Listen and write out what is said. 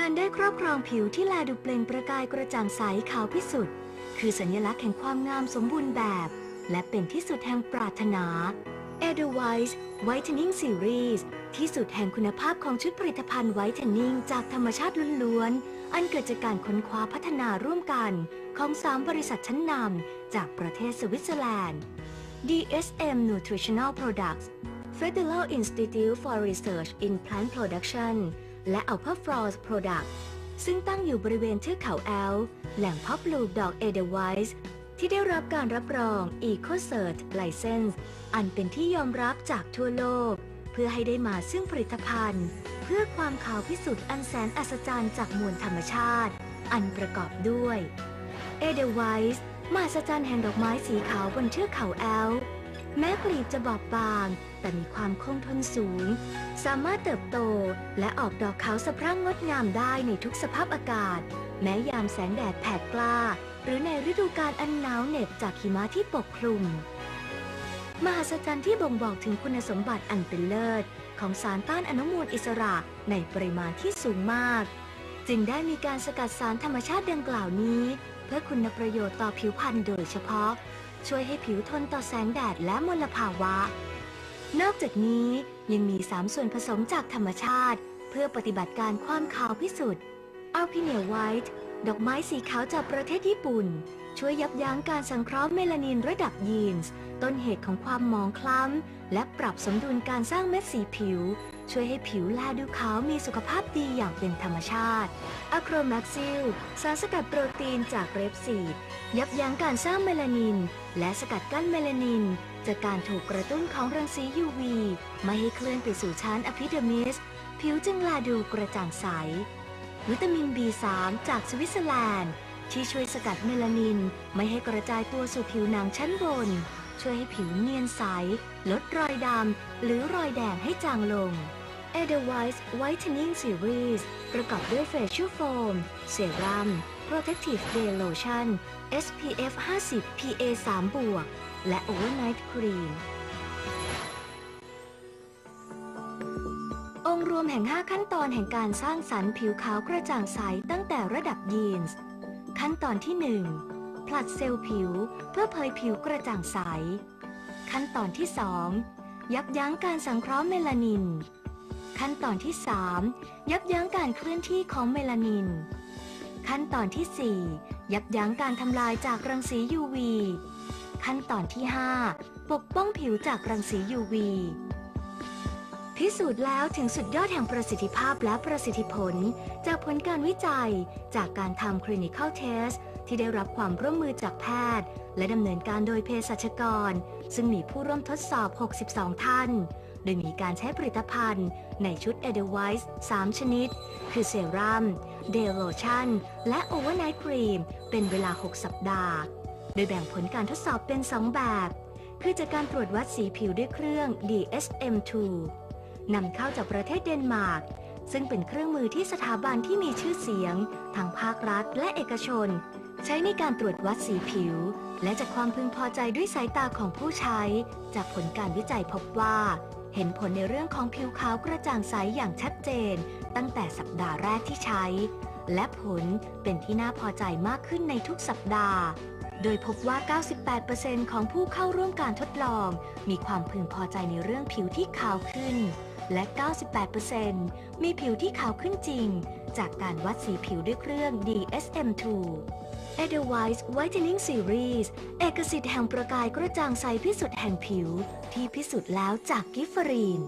การได้ครอบครองผิวที่แลดูเปล่งประกายกระจ่างใสขาวพิสุทธิ์คือสัญลักษณ์แห่งความงามสมบูรณ์แบบ และเป็นที่สุดแห่งปรารถนา e d e w i s e Whitening Series ที่สุดแห่งคุณภาพของชุดผลิตภัณฑ์ Whitening จากธรรมชาติล้วนๆ อันเกิดจากการค้นคว้าพัฒนาร่วมกัน ของ3บริษัทชั้นนำจากประเทศสวิตเซอร์แลนด์ DSM Nutritional Products Federal Institute for Research in Plant Production และ Alpha Frost Product ซึ่งตั้งอยู่บริเวณเทือกเขาแอล แหล่งเพาะปลูกดอกเอเดไวส์ที่ได้รับการรับรอง EcoCert License อันเป็นที่ยอมรับจากทั่วโลก เพื่อให้ได้มาซึ่งผลิตภัณฑ์ เพื่อความขาวพิสุทธิ์อันแสนอัศจรรย์จากมวลธรรมชาติ อันประกอบด้วยเอเดไวส์มหัศจรรย์แห่งดอกไม้สีขาวบนเทือกเขาแอล แม้กลีบจะบอบบาง แต่มีความคงทนสูง สามารถเติบโตและออกดอกขาวสะพรั่งงดงามได้ในทุกสภาพอากาศ แม้ยามแสงแดดแผดกล้า หรือในฤดูกาลอันหนาวเหน็บจากหิมะที่ปกคลุม มหัศจรรย์ที่บ่งบอกถึงคุณสมบัติอันเป็นเลิศ ของสารต้านอนุมูลอิสระในปริมาณที่สูงมาก จึงได้มีการสกัดสารธรรมชาติดังกล่าวนี้ เพื่อคุณประโยชน์ต่อผิวพรรณโดยเฉพาะ ช่วยให้ผิวทนต่อแสงแดดและมลภาวะ นอกจากนี้ยังมี 3 ส่วนผสมจากธรรมชาติ เพื่อปฏิบัติการความขาวพิสุทธิ์อัลพิเนียไวท์ ดอกไม้สีขาวจากประเทศญี่ปุ่น ช่วยยับยั้งการสังเคราะห์เมลานินระดับยีนส์ต้นเหตุของความหมองคล้ำ และปรับสมดุลการสร้างเม็ดสีผิว ช่วยให้ผิวแลดูขาวมีสุขภาพดีอย่างเป็นธรรมชาติอะโครแม็กซิลสารสกัดโปรตีนจากเรปซีด ยับยั้งการสร้างเมลานิน และสกัดกั้นเมลานิน จากการถูกกระตุ้นของรังสี UV ไม่ให้เคลื่อนไปสู่ชั้นอะพิเดอร์มิส ผิวจึงลาดูกระจ่างใส วิตามิน B3 จากสวิตเซอร์แลนด์ ที่ช่วยสกัดเมลานิน ไม่ให้กระจายตัวสู่ผิวหนังชั้นบน ช่วยให้ผิวเนียนใส ลดรอยดำ หรือรอยแดงให้จางลง e d e w i s e Whitening Series ประกอบด้วย Facial Foam Serum Protective Day Lotion SPF 50 PA 3 บวก และ Overnight Cream วมแห่ง 5 ขั้นตอนแห่งการสร้างสรรค์ผิวขาวกระจ่างใสตั้งแต่ระดับยีนส์ ขั้นตอนที่ 1 ผลัดเซลล์ผิวเพื่อเผยผิวกระจ่างใส ขั้นตอนที่ 2 ยับยั้งการสังเคราะห์เมลานิน ขั้นตอนที่ 3 ยับยั้งการเคลื่อนที่ของเมลานิน ขั้นตอนที่ 4 ยับยั้งการทำลายจากรังสี UV ขั้นตอนที่ 5 ปกป้องผิวจากรังสี UV พิสูจน์แล้วถึงสุดยอดแห่งประสิทธิภาพและประสิทธิผล จากผลการวิจัย จากการทำ clinical test ที่ได้รับความร่วมมือจากแพทย์ และดำเนินการโดยเภสัชกร ซึ่งมีผู้ร่วมทดสอบ 62 ท่าน โดยมีการใช้ผลิตภัณฑ์ ในชุด e d e w i s e 3ชนิด คือเซรั่มเดลโลชั่น และ Overnight Cream เป็นเวลา 6 สัปดาห์ โดยแบ่งผลการทดสอบเป็น 2 แบบ คือจากการตรวจวัดสีผิวด้วยเครื่อง DSM-2 นำเข้าจากประเทศเดนมาร์ก ซึ่งเป็นเครื่องมือที่สถาบันที่มีชื่อเสียงทางภาครัฐและเอกชน ใช้ในการตรวจวัดสีผิว และจากความพึงพอใจด้วยสายตาของผู้ใช้ จากผลการวิจัยพบว่า เห็นผลในเรื่องของผิวขาวกระจ่างใสอย่างชัดเจน ตั้งแต่สัปดาห์แรกที่ใช้ และผลเป็นที่น่าพอใจมากขึ้นในทุกสัปดาห์โดยพบว่า 98%ของผู้เข้าร่วมการทดลอง มีความพึงพอใจในเรื่องผิวที่ขาวขึ้น และ 98%มีผิวที่ขาวขึ้นจริง จากการวัดสีผิวด้วยเครื่อง DSM-2 e d e w i s e Whitening Series เอกสิทธิ์แห่งประกายกระจ่างใสพิสุทธิ์แห่งผิว ที่พิสุทธิ์แล้วจากกิฟฟรีน